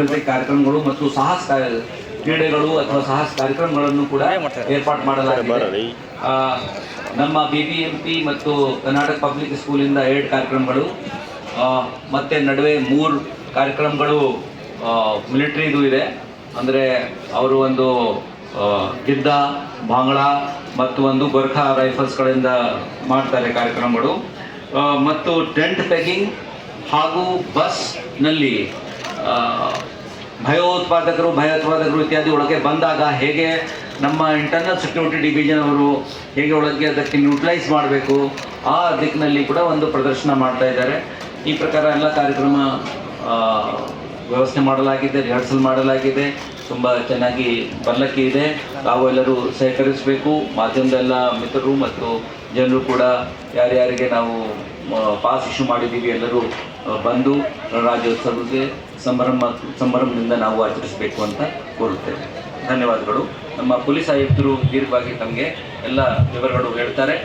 ಸಾಂಸ್ಕೃತಿಕ ಕಾರ್ಯಕ್ರಮಗಳು ಮತ್ತು ಸಾಹಸ ಕ್ರೀಡೆಗಳು ಅಥವಾ ಸಾಹಸ ಕಾರ್ಯಕ್ರಮಗಳನ್ನು ಕೂಡ ಏರ್ಪಾಡು ಮಾಡಲಾಗಿದೆ. ನಮ್ಮ ಬಿ ಬಿ ಎಂ ಪಿ ಮತ್ತು ಕರ್ನಾಟಕ ಪಬ್ಲಿಕ್ ಸ್ಕೂಲಿಂದ ಎರಡು ಕಾರ್ಯಕ್ರಮಗಳು ಮತ್ತೆ ನಡುವೆ ಮೂರು ಕಾರ್ಯಕ್ರಮಗಳು ಮಿಲಿಟ್ರಿದು ಇದೆ. ಅಂದರೆ ಅವರು ಒಂದು ಗಿದ್ದ ಬಾಂಗ್ಲಾ ಮತ್ತು ಒಂದು ಗೊರ್ಖಾ ರೈಫಲ್ಸ್ಗಳಿಂದ ಮಾಡ್ತಾರೆ ಕಾರ್ಯಕ್ರಮಗಳು. ಮತ್ತು ಟೆಂಟ್ ಪೆಗಿಂಗ್ ಹಾಗೂ ಬಸ್ನಲ್ಲಿ ಭಯೋತ್ಪಾದಕರು ಭಯೋತ್ಪಾದಕರು ಇತ್ಯಾದಿ ಒಳಗೆ ಬಂದಾಗ ಹೇಗೆ ನಮ್ಮ ಇಂಟರ್ನಲ್ ಸೆಕ್ಯೂರಿಟಿ ಡಿವಿಷನ್ ಅವರು ಹೇಗೆ ಒಳಗೆ ಅದಕ್ಕೆ ನ್ಯೂಟ್ರಲೈಸ್ ಮಾಡಬೇಕು, ಆ ದಿಕ್ಕಿನಲ್ಲಿ ಕೂಡ ಒಂದು ಪ್ರದರ್ಶನ ಮಾಡ್ತಾ ಇದ್ದಾರೆ. ಈ ಪ್ರಕಾರ ಎಲ್ಲ ಕಾರ್ಯಕ್ರಮ ವ್ಯವಸ್ಥೆ ಮಾಡಲಾಗಿದೆ ರಿಹರ್ಸಲ್ ಮಾಡಲಾಗಿದೆ. ತುಂಬ ಚೆನ್ನಾಗಿ ಬರಲಿಕ್ಕೆ ಇದೆ. ತಾವು ಎಲ್ಲರೂ ಸಹಕರಿಸಬೇಕು. ಮಾಧ್ಯಮದ ಎಲ್ಲ ಮಿತ್ರರು ಮತ್ತು ಜನರು ಕೂಡ ಯಾರ್ಯಾರಿಗೆ ನಾವು ಪಾಸ್ ಇಶ್ಯೂ ಮಾಡಿದ್ದೀವಿ ಎಲ್ಲರೂ ಬಂದು ಗಣರಾಜ್ಯೋತ್ಸವಕ್ಕೆ ಸಂಭ್ರಮ, ಸಂಭ್ರಮದಿಂದ ನಾವು ಆಚರಿಸಬೇಕು ಅಂತ ಕೋರುತ್ತೇವೆ. ಧನ್ಯವಾದಗಳು. ನಮ್ಮ ಪೊಲೀಸ್ ಆಯುಕ್ತರು ದೀರ್ಘವಾಗಿ ತಮಗೆ ಎಲ್ಲ ವಿವರಗಳು ಹೇಳ್ತಾರೆ.